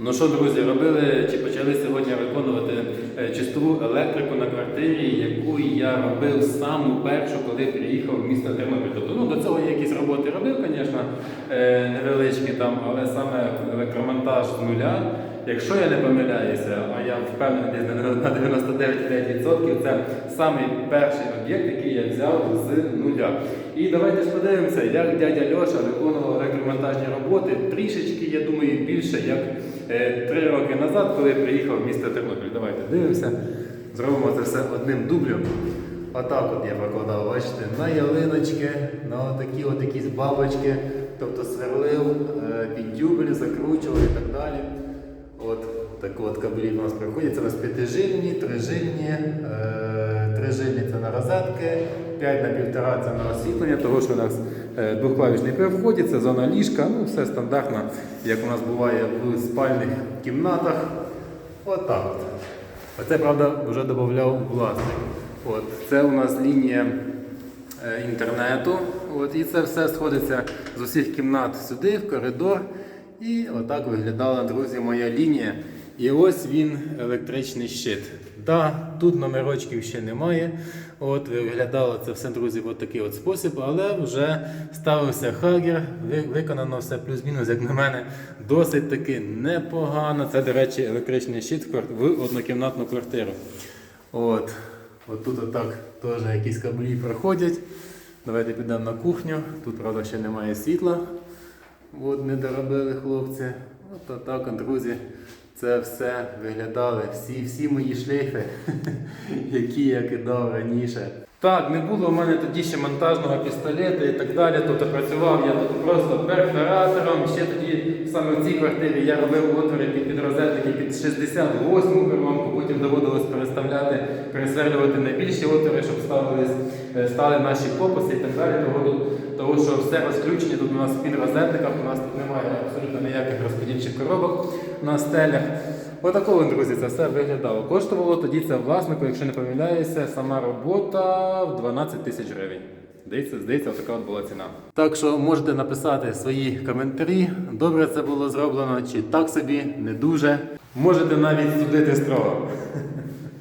Ну що, друзі, робили чи почали сьогодні виконувати е, чистову електрику на квартирі, яку я робив саму першу, коли приїхав в місто Тернопіль. Тобто, ну, до цього я якісь роботи робив, звісно, е, невеличкі там, але саме електромонтаж з нуля. Якщо я не помиляюся, а я впевнений на на 99,5%, це самий перший об'єкт, який я взяв з нуля. І давайте ж подивимося, як дядя Льоша виконував електромонтажні роботи трішечки, я думаю, більше як три роки назад, коли приїхав в місто Тернопіль. Давайте дивимося. Зробимо це все одним дублем. Отак от я прокладав, бачите, на ялиночки, на такі от якісь бабочки, тобто сверлив, е, під дюбель, закручував і так далі. От так от кабелі у нас приходять. Це у нас п'ятижильні, трижильні, е, трижильні це на розетки, 5 на півтора це на освітлення, того що у нас е, двохклавішний при вході, це зона ліжка, ну все стандартно, як у нас буває в спальних кімнатах. Отак от. Оце, правда, вже додавав власник. От, це у нас лінія е, інтернету. От, і це все сходиться з усіх кімнат сюди, в коридор. І отак виглядала, друзі, моя лінія. І ось він, електричний щит. Да, тут номерочків ще немає. От виглядало це все, друзі, в такий от спосіб, але вже ставився хагер, виконано все плюс-мінус, як на мене, досить таки непогано. Це, до речі, електричний щит в однокімнатну квартиру. От. От тут отак теж якісь кабелі проходять. Давайте підемо на кухню. Тут, правда, ще немає світла. От не доробили хлопці. От отак, друзі, це все виглядали. Всі, всі мої шлейфи, які я кидав раніше. Так, не було у мене тоді ще монтажного пістолета і так далі. Тобто працював я тут просто перфоратором. Ще тоді саме в цій квартирі я робив отвори під, під розетники під 68 коронку, потім доводилось переставляти, пересверлювати на більші отвори, щоб ставились, е, стали наші копуси і так далі. Того, того що все розключення тут у нас в підрозетниках, у нас тут немає абсолютно ніяких розподільчих коробок на стелях. Отакого, друзі, це все виглядало. Коштувало тоді це власнику, якщо не помиляюся, сама робота в 12 тисяч гривень. Здається, здається, така от була ціна. Так що можете написати свої коментарі. Добре це було зроблено, чи так собі, не дуже. Можете навіть судити строго.